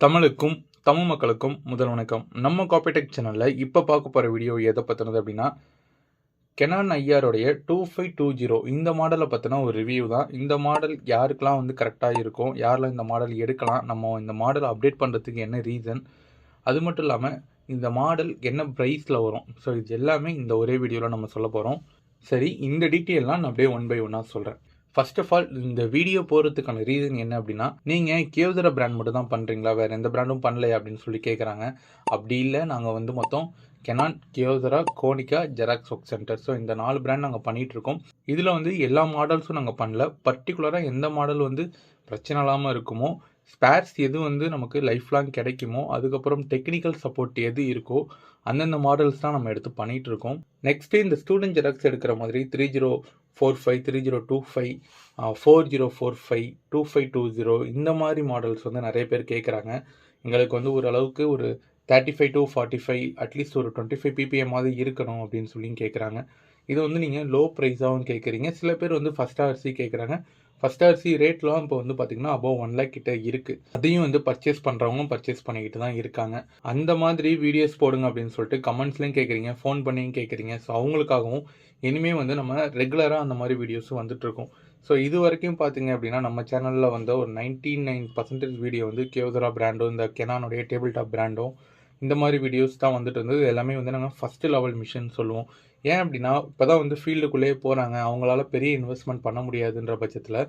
தமிழுக்கும் தமிழ் மக்களுக்கும் முதல் வணக்கம். நம்ம காப்பிடெக் சேனலில் இப்போ பார்க்க போகிற வீடியோ எதை பற்றினது அப்படின்னா கெனான் ஐயாருடைய டூ ஃபைவ் டூ ஜீரோ இந்த மாடலை பற்றின ஒரு ரிவ்யூ தான். இந்த மாடல் யாருக்கெல்லாம் வந்து கரெக்டாக இருக்கும் யாரெல்லாம் இந்த மாடல் எடுக்கலாம் நம்ம இந்த மாடலை அப்டேட் பண்ணுறதுக்கு என்ன ரீசன் அது மட்டும் இல்லாமல் இந்த மாடல் என்ன ப்ரைஸில் வரும்? ஸோ இது எல்லாமே இந்த ஒரே வீடியோவில் நம்ம சொல்ல போகிறோம் சரி இந்த டீட்டெயிலாம் நான் அப்படியே ஒன் பை ஒன்னாக சொல்கிறேன் ஃபர்ஸ்ட் ஆஃப் ஆல் இந்த வீடியோ போகிறதுக்கான ரீசன் என்ன அப்படின்னா நீங்கள் கியோதர பிராண்ட் மட்டும் தான் பண்ணுறீங்களா வேறு எந்த பிராண்டும் பண்ணலையா அப்படின்னு சொல்லி கேட்குறாங்க அப்படி இல்லை. நாங்கள் வந்து மொத்தம் Canon Kyocera Konica Xerox work centre so இந்த நாலு பிராண்ட் நாங்கள் பண்ணிகிட்ருக்கோம் இதில் வந்து எல்லா மாடல்ஸும் நாங்கள் பண்ணல. பர்டிகுலராக எந்த மாடல் வந்து பிரச்சனை இல்லாமல் இருக்குமோ ஸ்பேர்ஸ் எது வந்து நமக்கு லைஃப் லாங் கிடைக்குமோ அதுக்கப்புறம் டெக்னிக்கல் சப்போர்ட் எது இருக்கோ அந்தந்த மாடல்ஸ் தான் நம்ம எடுத்து பண்ணிகிட்டு இருக்கோம். நெக்ஸ்ட்டு இந்த ஸ்டூடெண்ட் ஜெராக்ஸ் எடுக்கிற மாதிரி three zero four five three zero two five four zero four five two five two zero இந்த மாதிரி மாடல்ஸ் வந்து நிறைய பேர் கேட்குறாங்க எங்களுக்கு வந்து ஓரளவுக்கு ஒரு thirty five to forty five at least ஒரு டுவெண்ட்டி ஃபைவ் பிபிஎம் மாதிரி இருக்கணும் அப்படின்னு சொல்லி கேட்குறாங்க இது வந்து நீங்கள் லோ ப்ரைஸாகவும் கேட்குறீங்க சில பேர் வந்து ஃபஸ்ட் ஆர்சி கேட்குறாங்க ஃபஸ்ட் அரிசி ரேட்லாம் இப்போ வந்து பார்த்தீங்கன்னா அபோவ் ஒன் லேக் கிட்ட இருக்குது அதையும் வந்து பர்ச்சேஸ் பண்ணுறவங்க பர்ச்சேஸ் பண்ணிக்கிட்டு தான் இருக்காங்க. அந்த மாதிரி வீடியோஸ் போடுங்க அப்படின்னு சொல்லிட்டு கமெண்ட்ஸ்லையும் கேட்குறீங்க ஃபோன் பண்ணியும் கேட்குறீங்க ஸோ அவங்களுக்காகவும் இனிமேல் வந்து நம்ம ரெகுலராக அந்த மாதிரி வீடியோஸும் வந்துட்டுருக்கோம் ஸோ இது வரைக்கும் பார்த்தீங்க அப்படின்னா நம்ம சேனலில் வந்து ஒரு நைன்டி நைன் பர்சன்டேஜ் வீடியோ வந்து கேவதரா பிராண்டும் இந்த கெனானுடைய டேபிள் டாப் பிராண்டும் இந்த மாதிரி வீடியோஸ் தான் வந்துட்டு இருந்தது. எல்லாமே வந்து நாங்கள் ஃபஸ்ட்டு லெவல் மிஷின் சொல்லுவோம். ஏன் அப்படின்னா இப்போ தான் வந்து ஃபீல்டுக்குள்ளேயே போகிறாங்க அவங்களால பெரிய இன்வெஸ்ட்மெண்ட் பண்ண முடியாதுன்ற பட்சத்தில்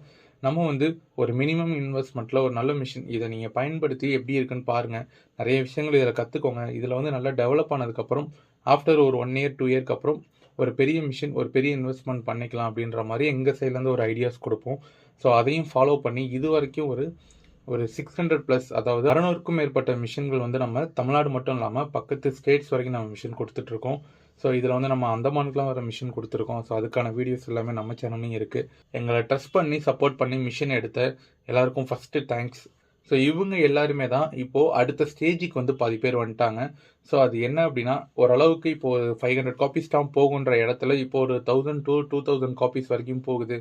நம்ம வந்து ஒரு மினிமம் இன்வெஸ்ட்மெண்ட்டில் ஒரு நல்ல மிஷின் இதை நீங்கள் பயன்படுத்தி எப்படி இருக்குன்னு பாருங்கள் நிறைய விஷயங்கள் இதில் கற்றுக்கோங்க இதில் வந்து நல்லா டெவலப் ஆனதுக்கப்புறம் ஆஃப்டர் ஒரு ஒன் இயர் டூ இயர்க்கு அப்புறம் ஒரு பெரிய மிஷின் ஒரு பெரிய இன்வெஸ்ட்மெண்ட் பண்ணிக்கலாம் அப்படின்ற மாதிரி எங்கள் சைட்லேருந்து ஒரு ஐடியாஸ் கொடுப்போம். ஸோ அதையும் ஃபாலோ பண்ணி இது வரைக்கும் ஒரு ஒரு சிக்ஸ் ஹண்ட்ரட் ப்ளஸ் அதாவது அறநூறுக்கும் மேற்பட்ட மிஷின்கள் வந்து நம்ம தமிழ்நாடு மட்டும் இல்லாமல் பக்கத்து ஸ்டேட்ஸ் வரைக்கும் நம்ம மிஷின் கொடுத்துட்ருக்கோம் ஸோ இதில் வந்து நம்ம அந்தமானுக்குலாம் வர மிஷின் கொடுத்துருக்கோம். ஸோ அதுக்கான வீடியோஸ் எல்லாமே நம்ம சேனல்லையும் இருக்குது எங்களை ட்ரஸ்ட் பண்ணி சப்போர்ட் பண்ணி மிஷின் எடுத்த எல்லாருக்கும் ஃபஸ்ட்டு தேங்க்ஸ் ஸோ இவங்க எல்லாருமே தான் இப்போது அடுத்த ஸ்டேஜுக்கு வந்து பாதி பேர் வந்துட்டாங்க. ஸோ அது என்ன அப்படின்னா ஓரளவுக்கு இப்போது ஃபைவ் ஹண்ட்ரட் காப்பீஸ் தான் போகுன்ற இடத்துல இப்போ ஒரு thousand two two thousand copies வரைக்கும் போகுது.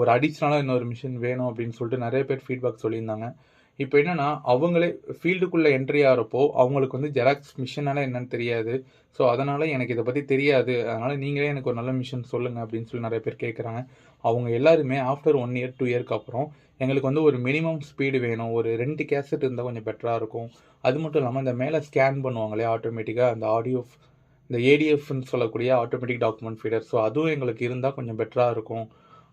ஒரு அடிஷ்னலாக இன்னொரு மிஷின் வேணும் அப்படின்னு சொல்லிட்டு நிறைய பேர் ஃபீட்பேக் சொல்லியிருந்தாங்க. இப்போ என்னென்னா அவங்களே ஃபீல்டுக்குள்ளே என்ட்ரி ஆகிறப்போ அவங்களுக்கு வந்து ஜெராக்ஸ் மிஷினால என்னன்னு தெரியாது. ஸோ அதனால் எனக்கு இதை பற்றி தெரியாது. அதனால் நீங்களே எனக்கு ஒரு நல்ல மிஷின் சொல்லுங்கள் அப்படின்னு சொல்லி நிறைய பேர் கேட்குறாங்க அவங்க எல்லாருமே ஆஃப்டர் ஒன் இயர் டூ இயர்க்கு அப்புறம் எங்களுக்கு வந்து ஒரு மினிமம் ஸ்பீடு வேணும். ஒரு ரெண்டு கேசட் இருந்தால் கொஞ்சம் பெட்டராக இருக்கும். அது மட்டும் இல்லாமல் இந்த மேலே ஸ்கேன் பண்ணுவாங்களே ஆட்டோமேட்டிக்காக அந்த ஆடியோ இந்த ஏடிஎஃப்னு சொல்லக்கூடிய ஆட்டோமேட்டிக் டாக்குமெண்ட் ஃபீடர் ஸோ அதுவும் எங்களுக்கு இருந்தால் கொஞ்சம் பெட்டராக இருக்கும்.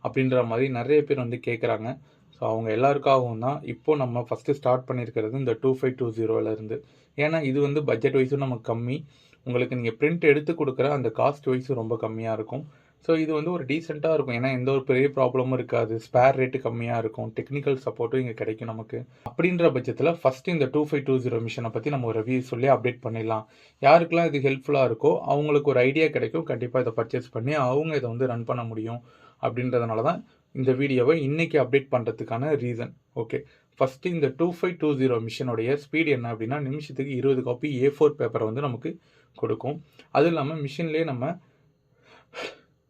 அப்படின்ற மாதிரி நிறைய பேர் வந்து கேட்குறாங்க ஸோ அவங்க எல்லாருக்காகவும் தான் இப்போது நம்ம ஃபஸ்ட்டு ஸ்டார்ட் பண்ணியிருக்கிறது இந்த டூ ஃபைவ் டூ ஜீரோலேருந்து ஏன்னா இது வந்து பட்ஜெட் வைஸும் நமக்கு கம்மி. உங்களுக்கு நீங்கள் பிரிண்ட் எடுத்து கொடுக்குற அந்த காஸ்ட் வைஸும் ரொம்ப கம்மியாக இருக்கும். ஸோ இது வந்து ஒரு டீசெண்டாக இருக்கும். ஏன்னா எந்த ஒரு பெரிய ப்ராப்ளமும் இருக்காது. ஸ்பேர் ரேட்டு கம்மியாக இருக்கும். டெக்னிக்கல் சப்போர்ட்டும் இங்கே கிடைக்கும் நமக்கு. அப்படின்ற பட்சத்தில் ஃபஸ்ட்டு இந்த டூ ஃபைவ் டூ ஜீரோ மிஷினை பற்றி நம்ம ஒரு ரிவ்யூ சொல்லி அப்டேட் பண்ணிடலாம். யாருக்கெல்லாம் இது ஹெல்ப்ஃபுல்லாக இருக்கோ அவங்களுக்கு ஒரு ஐடியா கிடைக்கும். கண்டிப்பாக இதை பர்ச்சேஸ் பண்ணி அவங்க இதை வந்து ரன் பண்ண முடியும். அப்படின்றதுனால தான் இந்த வீடியோவை இன்றைக்கி அப்டேட் பண்ணுறதுக்கான ரீசன் ஓகே ஃபஸ்ட்டு இந்த டூ ஃபைவ் டூ ஜீரோ மிஷினுடைய ஸ்பீடு என்ன அப்படின்னா நிமிஷத்துக்கு இருபது காப்பி ஏ ஃபோர் பேப்பரை வந்து நமக்கு கொடுக்கும். அதுவும் இல்லாமல் மிஷின்லேயே நம்ம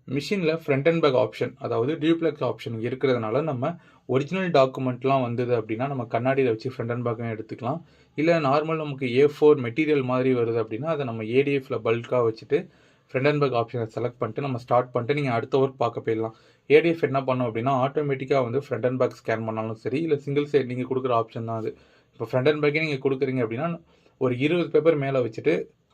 மிஷினில் ஃப்ரண்ட் அண்ட் பேக் ஆப்ஷன் அதாவது டியூப்ளெக்ஸ் ஆப்ஷன் இருக்கிறதுனால நம்ம ஒரிஜினல் டாக்குமெண்ட்லாம் வந்தது அப்படின்னா நம்ம கண்ணாடியில் வச்சு ஃப்ரண்ட் அண்ட் பேக்கும் எடுத்துக்கலாம். இல்லை நார்மல் நமக்கு ஏ ஃபோர் மெட்டீரியல் மாதிரி வருது அப்படின்னா அதை நம்ம ஏடிஎஃபில் பல்காக வச்சுட்டு ஃப்ரெண்டன்பர்க் அண்ட் பேக் ஆப்ஷனை செலக்ட் பண்ணிட்டு நம்ம ஸ்டார்ட் பண்ணிட்டு நீங்கள் அடுத்த ஒர்க் பார்க்க போயிடலாம். ஏடிஎஃப் என்ன பண்ணோம் அப்படின்னா ஆட்டோமேட்டிக்காக வந்து ஃப்ரண்ட் அண்ட் பேக் ஸ்கேன் பண்ணாலும் சரி இல்லை சிங்கிள் சைட் நீங்கள் கொடுக்குற ஆப்ஷன் தான் அது. இப்போ ஃப்ரண்ட் அண்ட் பேக்கே நீங்கள் கொடுக்குறீங்க அப்படின்னா ஒரு இருபது பேப்பர் மேலே வச்சுட்டு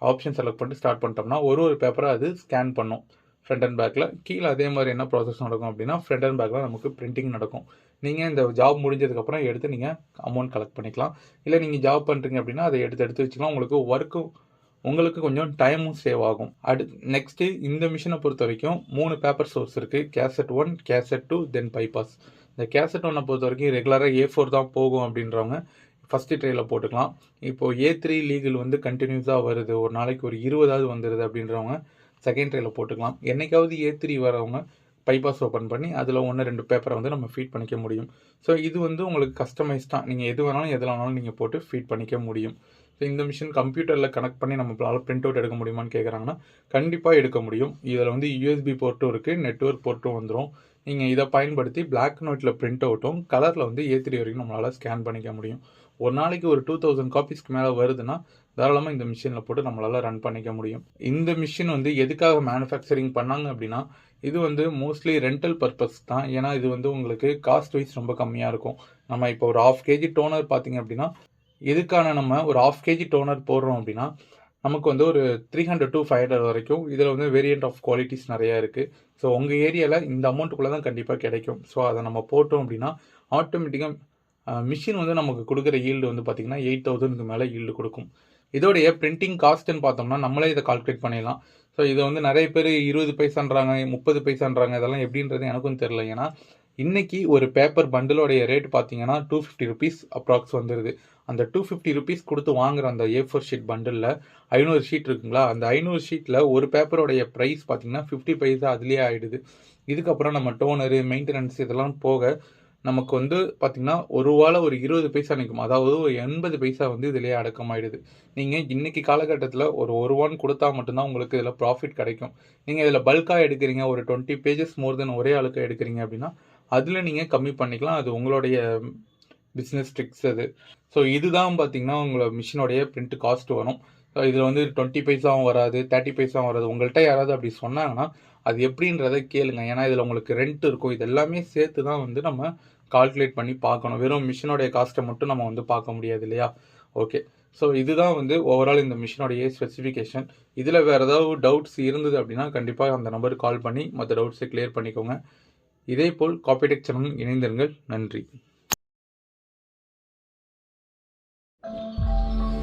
ஆப்ஷன் செலக்ட் பண்ணிட்டு ஸ்டார்ட் பண்ணிட்டோம்னா ஒரு ஒரு பேப்பரை அது ஸ்கேன் பண்ணும். ஃப்ரண்ட் அண்ட் பேக்கில் கீழே அதே மாதிரி என்ன ப்ராசஸ் நடக்கும் அப்படின்னா ஃப்ரண்ட் அண்ட் பேக்கில் நமக்கு பிரிண்டிங் நடக்கும். நீங்கள் இந்த ஜாப் முடிஞ்சதுக்கப்புறம் எடுத்து நீங்கள் அமௌண்ட் கலெக்ட் பண்ணிக்கலாம். இல்லை நீங்கள் ஜாப் பண்ணுறீங்க அப்படின்னா அதை எடுத்து எடுத்து வச்சுக்கலாம். உங்களுக்கு ஒர்க்கும் உங்களுக்கு கொஞ்சம் டைமும் சேவ் ஆகும். அடுத்து நெக்ஸ்ட்டு இந்த மிஷினை பொறுத்த வரைக்கும் மூணு பேப்பர் சோர்ஸ் இருக்குது cassette one cassette two then bypass இந்த கேசட் ஒன்னை பொறுத்த வரைக்கும் ரெகுலராக ஏ ஃபோர் தான் போகும் அப்படின்றவங்க ஃபஸ்ட்டு ட்ரேயில் போட்டுக்கலாம். இப்போது ஏ த்ரீ லீகல் வந்து கண்டினியூஸாக வருது. ஒரு நாளைக்கு ஒரு இருபதாவது வந்துடுது அப்படின்றவங்க செகண்ட் ட்ரேயில் போட்டுக்கலாம். என்றைக்காவது ஏ த்ரீ வரவங்க பைபாஸ் ஓப்பன் பண்ணி அதில் ஒன்று ரெண்டு பேப்பரை வந்து நம்ம ஃபீட் பண்ணிக்க முடியும். ஸோ இது வந்து உங்களுக்கு கஸ்டமைஸ் தான் நீங்கள் எது வேணாலும் எதில் வேணாலும் நீங்கள் போட்டு ஃபீட் பண்ணிக்க முடியும். ஸோ இந்த மிஷின் கம்ப்யூட்டரில் கனெக்ட் பண்ணி நம்மளால் பிரிண்ட் அவுட் எடுக்க முடியுமான்னு கேட்குறாங்கன்னா கண்டிப்பாக எடுக்க முடியும். இதில் வந்து யூஎஸ்பி போர்ட்டும் இருக்குது நெட்ஒர்க் போர்ட்டும் வந்துடும் நீங்கள் இதை பயன்படுத்தி பிளாக் அண்ட் ஒயிட்டில் பிரிண்ட் அவுட்டும் கலரில் வந்து ஏ த்ரீ வரைக்கும் நம்மளால் ஸ்கேன் பண்ணிக்க முடியும். ஒரு நாளைக்கு ஒரு டூ தௌசண்ட் காப்பீஸ்க்கு மேலே வருதுன்னா தாராளமாக இந்த மிஷினில் போட்டு நம்மளால் ரன் பண்ணிக்க முடியும். இந்த மிஷின் வந்து எதுக்காக மேனுஃபேக்சரிங் பண்ணாங்க அப்படின்னா இது வந்து மோஸ்ட்லி ரெண்டல் பர்பஸ் தான். ஏன்னா இது வந்து உங்களுக்கு காஸ்ட் வைஸ் ரொம்ப கம்மியாக இருக்கும். நம்ம இப்போ ஒரு ஆஃப் கேஜி டோனர் பார்த்தீங்க அப்படின்னா எதுக்கான நம்ம ஒரு ஆஃப் கேஜி டோனர் போடுறோம் அப்படின்னா நமக்கு வந்து ஒரு three hundred to five hundred வரைக்கும் இதில் வந்து வேரியண்ட் ஆஃப் குவாலிட்டிஸ் நிறையா இருக்குது ஸோ உங்கள் ஏரியாவில் இந்த அமௌண்ட்டுக்குள்ளே தான் கண்டிப்பாக கிடைக்கும். ஸோ அதை நம்ம போட்டோம் அப்படின்னா ஆட்டோமேட்டிக்காக மிஷின் வந்து நமக்கு கொடுக்குற ஈல்டு வந்து பார்த்திங்கன்னா எயிட் தௌசண்ட்க்கு மேலே ஈல்டு கொடுக்கும். இதோடைய பிரிண்டிங் காஸ்ட்டுன்னு பார்த்தோம்னா நம்மளே இதை கால்குலேட் பண்ணிடலாம். ஸோ இதை வந்து நிறைய பேர் இருபது பைசான்றாங்க முப்பது பைசான்றாங்க இதெல்லாம் எப்படின்றது எனக்கும் தெரில ஏன்னா இன்றைக்கி ஒரு பேப்பர் பண்டிலோடைய ரேட் பார்த்தீங்கன்னா டூ ஃபிஃப்டி ருபீஸ் அப்ராக்ஸ் வந்துடுது அந்த டூ ஃபிஃப்டி ருபீஸ் கொடுத்து வாங்குற அந்த ஏ ஃபோர் ஷீட் பண்டிலில் ஐநூறு ஷீட் இருக்குங்களா? அந்த ஐநூறு ஷீட்டில் ஒரு பேப்பரோடைய ப்ரைஸ் பார்த்தீங்கன்னா ஃபிஃப்டி பைசா அதுலேயே ஆகிடுது இதுக்கப்புறம் நம்ம டோனரு மெயின்டெனன்ஸ் இதெல்லாம் போக நமக்கு வந்து பார்த்திங்கன்னா ஒரு ரூபால ஒரு இருபது பைசா நிற்கும் அதாவது ஒரு எண்பது பைசா வந்து இதிலேயே அடக்கமாயிடுது. நீங்கள் இன்றைக்கி காலகட்டத்தில் ஒரு ஒரு கொடுத்தா மட்டும்தான் உங்களுக்கு இதில் ப்ராஃபிட் கிடைக்கும். நீங்கள் இதில் பல்காக எடுக்கிறீங்க ஒரு டுவெண்ட்டி பேஜஸ் மோர் தென் ஒரே ஆளுக்கு எடுக்கிறீங்க அப்படின்னா அதில் நீங்கள் கம்மி பண்ணிக்கலாம். அது உங்களுடைய பிஸ்னஸ் ட்ரிக்ஸ் அது. ஸோ இதுதான் பார்த்தீங்கன்னா உங்களை மிஷினோடைய பிரிண்ட் காஸ்ட் வரும். ஸோ இதில் வந்து டுவெண்ட்டி பைசாவும் வராது தேர்ட்டி பைசாவும் வராது. உங்கள்கிட்ட யாராவது அப்படி சொன்னாங்கன்னா அது எப்படின்றத கேளுங்க. ஏன்னா இதில் உங்களுக்கு ரெண்ட் இருக்கும். இது எல்லாமே சேர்த்து தான் வந்து நம்ம கால்குலேட் பண்ணி பார்க்கணும். வெறும் மிஷினோடைய காஸ்ட்டை மட்டும் நம்ம வந்து பார்க்க முடியாது இல்லையா? ஓகே ஸோ இதுதான் வந்து ஓவரால் இந்த மிஷினோடைய ஸ்பெசிஃபிகேஷன் இதில் வேறு ஏதாவது டவுட்ஸ் இருந்தது அப்படின்னா கண்டிப்பாக அந்த நம்பருக்கு கால் பண்ணி மற்ற டவுட்ஸை கிளியர் பண்ணிக்கோங்க. இதேபோல் காப்பிடெக் சேனல் இணைந்திருங்கள். நன்றி. Música